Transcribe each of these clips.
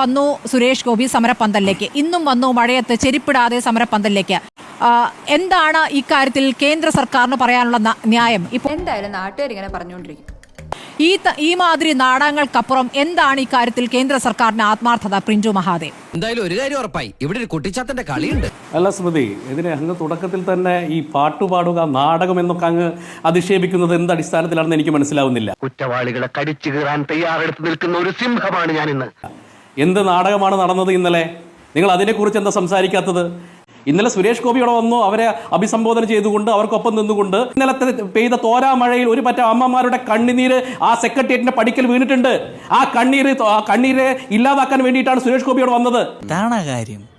വന്നു സുരേഷ് ഗോപി സമരപ്പന്തലിലേക്ക്. ഇന്നും വന്നു മഴയത്ത് ചെരിപ്പിടാതെ സമരപ്പന്തലിലേക്ക്. എന്താണ് ഇക്കാര്യത്തിൽ കേന്ദ്ര സർക്കാരിന് പറയാനുള്ള ന്യായം? ഇപ്പോൾ എന്തായാലും നാട്ടുകാർ ഇങ്ങനെ പറഞ്ഞുകൊണ്ടിരിക്കും. ഈ ഈ മാതിരി നാടകങ്ങൾക്കപ്പുറം എന്താണ് ഇക്കാര്യത്തിൽ കേന്ദ്ര സർക്കാരിന്റെ ആത്മാർത്ഥത? പ്രിഞ്ചു മഹാദേവ്. എന്തായാലും ഒരു കാര്യം ഉറപ്പായി. ഇവിടെ ഒരു കുട്ടിച്ചാത്തന്റെ കളിയുണ്ട്. അല്ല സ്മൃതി ഇതിന് അങ്ങ് തുടക്കത്തിൽ തന്നെ ഈ പാട്ടുപാടുക നാടകം എന്നൊക്കെ അങ്ങ് അധിക്ഷേപിക്കുന്നത് എന്ത് അടിസ്ഥാനത്തിലാണെന്ന് എനിക്ക് മനസ്സിലാവുന്നില്ല. കുറ്റവാളികളെ കടിച്ചു കീറാൻ തയ്യാറെടുത്ത് നിൽക്കുന്ന ഒരു സിംഹമാണ് ഞാൻ ഇന്ന് എന്ത് നാടകമാണ് നടന്നത് ഇന്നലെ? നിങ്ങൾ അതിനെക്കുറിച്ച് എന്താ സംസാരിക്കാത്തത്? ഇന്നലെ സുരേഷ് ഗോപി ഇവിടെ വന്നു അവരെ അഭിസംബോധന ചെയ്തുകൊണ്ട് അവർക്കൊപ്പം നിന്നുകൊണ്ട് ഇന്നലത്തെ പെയ്ത തോരാ മഴയിൽ ഒരു പറ്റ അമ്മമാരുടെ കണ്ണുനീര് ആ സെക്രട്ടേറിയറ്റിന്റെ പടിക്കൽ വീണിട്ടുണ്ട്. ആ കണ്ണീര് ആ കണ്ണീര് ഇല്ലാതാക്കാൻ വേണ്ടിയിട്ടാണ് സുരേഷ് ഗോപി ഇവിടെ വന്നത്. കാര്യം.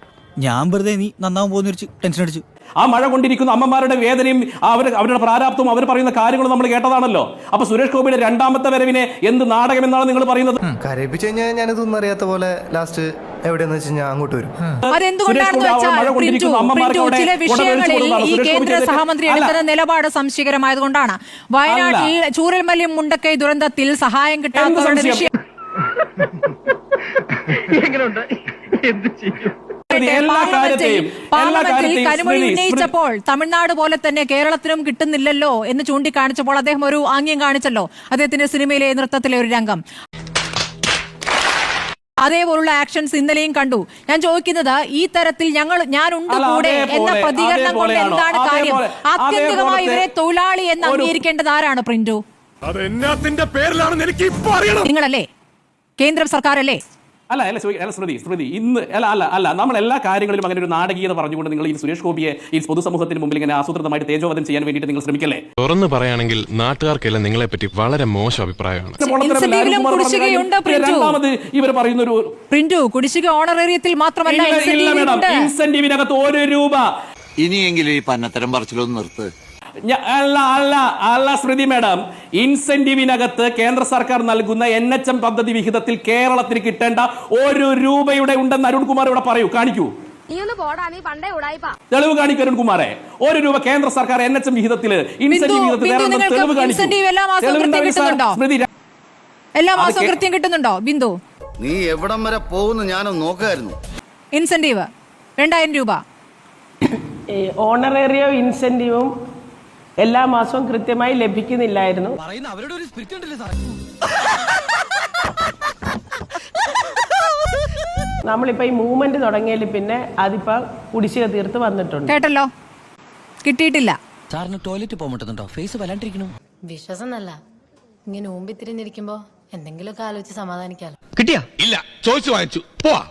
ഞാൻ വെറുതെ നീ നന്നാവും പോകുന്ന ടെൻഷൻ അടിച്ചു. ആ മഴ കൊണ്ടിരിക്കുന്ന അമ്മമാരുടെ വേദനയും അവർ അവരുടെ പ്രാരാബ്ദവും അവർ പറയുന്ന കാര്യങ്ങളും നമ്മൾ കേട്ടതാണല്ലോ. അപ്പൊ സുരേഷ് ഗോപിയുടെ രണ്ടാമത്തെ വരവിനെ എന്ത് നാടകം എന്നാണ് നിങ്ങൾ പറയുന്നത്? കരയിപ്പിച്ചു കഴിഞ്ഞാൽ ഞാനിതൊന്നും അറിയാത്ത പോലെ ലാസ്റ്റ് എവിടെയെന്ന് വെച്ച് ഞാൻ അങ്ങോട്ട് വരും. ചില വിഷയങ്ങളിൽ ഈ കേന്ദ്ര സഹമന്ത്രി. എടുക്കുന്ന നിലപാട് സംശയകരമായത് കൊണ്ടാണ് വയനാട്ടിൽ ഈ മുണ്ടക്കൈ ദുരന്തത്തിൽ സഹായം കിട്ടാത്തവരുടെ വിഷയം എന്ത് കാര്യത്തെയും എല്ലാ പാർലമെന്റിൽ സ്മൃതി, ഉന്നയിച്ചപ്പോൾ തമിഴ്നാട് പോലെ തന്നെ കേരളത്തിനും കിട്ടുന്നില്ലല്ലോ എന്ന് ചൂണ്ടിക്കാണിച്ചപ്പോൾ അദ്ദേഹം ഒരു ആംഗ്യം കാണിച്ചല്ലോ. അദ്ദേഹത്തിന്റെ സിനിമയിലെ നൃത്തത്തിലെ ഒരു രംഗം. അതേപോലുള്ള ആക്ഷൻസ് ഇന്നലെയും കണ്ടു. ഞാൻ ചോദിക്കുന്നത് ഈ തരത്തിൽ ഞങ്ങൾ ഞാൻ ഉണ്ട് കൂടെ എന്ന പ്രതികരണം കൊണ്ട്? എന്താണ് കാര്യം? ആത്യന്തികമായി ഇവരെ തൊഴിലാളി എന്ന് അംഗീകരിക്കേണ്ടത് ആരാണ് പ്രിന്റു? നിങ്ങളല്ലേ? കേന്ദ്ര സർക്കാരല്ലേ? അല്ല അല്ല അല്ല ശ്രുതി ശ്രുതി ഇന്ന് അല്ല അല്ല അല്ല നമ്മൾ എല്ലാ കാര്യങ്ങളിലും അങ്ങനെ ഒരു നാടകീയത പറഞ്ഞുകൊണ്ട് നിങ്ങൾ ഈ സുരേഷ് ഗോപിയെ ഈ പൊതുസമൂഹത്തിന് മുമ്പിൽ ഇങ്ങനെ ആസൂത്രിതമായിട്ട് തേജോവധം ചെയ്യാൻ വേണ്ടിയിട്ട് നിങ്ങൾ ശ്രമിക്കല്ലേ തുറന്നു പറയുകയാണെങ്കിൽ നാട്ടുകാർക്കെല്ലാം നിങ്ങളെ പറ്റി വളരെ മോശം അഭിപ്രായമാണ്. രണ്ടാമത് ഇവർ പറയുന്ന ഒരു പ്രിന്റു കുടിശ്ശിക ഓണറേറിയത്തിൽ മാത്രമല്ല. ഇൻസെന്റീവിനകത്ത് ഒരു രൂപ ഇനിയെങ്കിലും ഈ പന്നത്തരം പറച്ചിലൊന്ന് നിർത്ത് അല്ല അല്ല അല്ല സ്മൃതി മേഡം. ഇൻസെന്റീവിനകത്ത് കേന്ദ്ര സർക്കാർ നൽകുന്ന എൻ എച്ച് എം പദ്ധതി വിഹിതത്തിൽ കേരളത്തിന് കിട്ടേണ്ട ഒരു രൂപയുടെ ഉണ്ടെന്ന് അരുൺകുമാർ ഇവിടെ പറയൂ കാണിക്കൂ. നീ ഒന്ന് പോടാ നീ പണ്ടേ ഉടായിപ്പാ. തെളിവ് കാണിക്കൂ അരുൺകുമാരെ ഒരു രൂപ കേന്ദ്ര സർക്കാർ എൻ എച്ച് എം വിഹിതത്തിൽ ഇൻസെന്റീവ് വിഹിതത്തിൽ തെളിവ് കാണിക്കൂ. കിട്ടുന്നുണ്ടോ? സ്മൃതി എല്ലാ മാസവും കൃത്യം കിട്ടുന്നുണ്ടോ? ബിന്ദു. നീ എവിടം വരെ പോകുന്നു ഞാനൊന്ന് നോക്കായിരുന്നു. ഇൻസെന്റീവ് രണ്ടായിരം രൂപ. ഓണറേറിയോ ഇൻസെന്റീവും എല്ലാ മാസവും കൃത്യമായി ലഭിക്കുന്നില്ലായിരുന്നു. അവരുടെ ഒരു സ്പിരിറ്റ് ഉണ്ടല്ലേ സാറേ? നമ്മളിപ്പോ ഈ മൂവ്മെന്റ് തുടങ്ങിയതിൽ പിന്നെ അതിപ്പോ കുടിശ്ശിക തീർത്ത് വന്നിട്ടുണ്ട്. കേട്ടല്ലോ? കിട്ടിയിട്ടില്ല. സാറിന് ടോയ്ലറ്റ് പോകുന്നുണ്ടോ ഫേസ് വല്ലാണ്ടിരിക്കണു വിശ്വാസം നല്ല ഇങ്ങനെ ഊമ്പി തിരിഞ്ഞിരിക്കുമ്പോ എന്തെങ്കിലുമൊക്കെ ആലോചിച്ച് സമാധാനിക്കാലോ. കിട്ടിയാ? ഇല്ല ചോദിച്ചു വാങ്ങിച്ചു. പോവാ.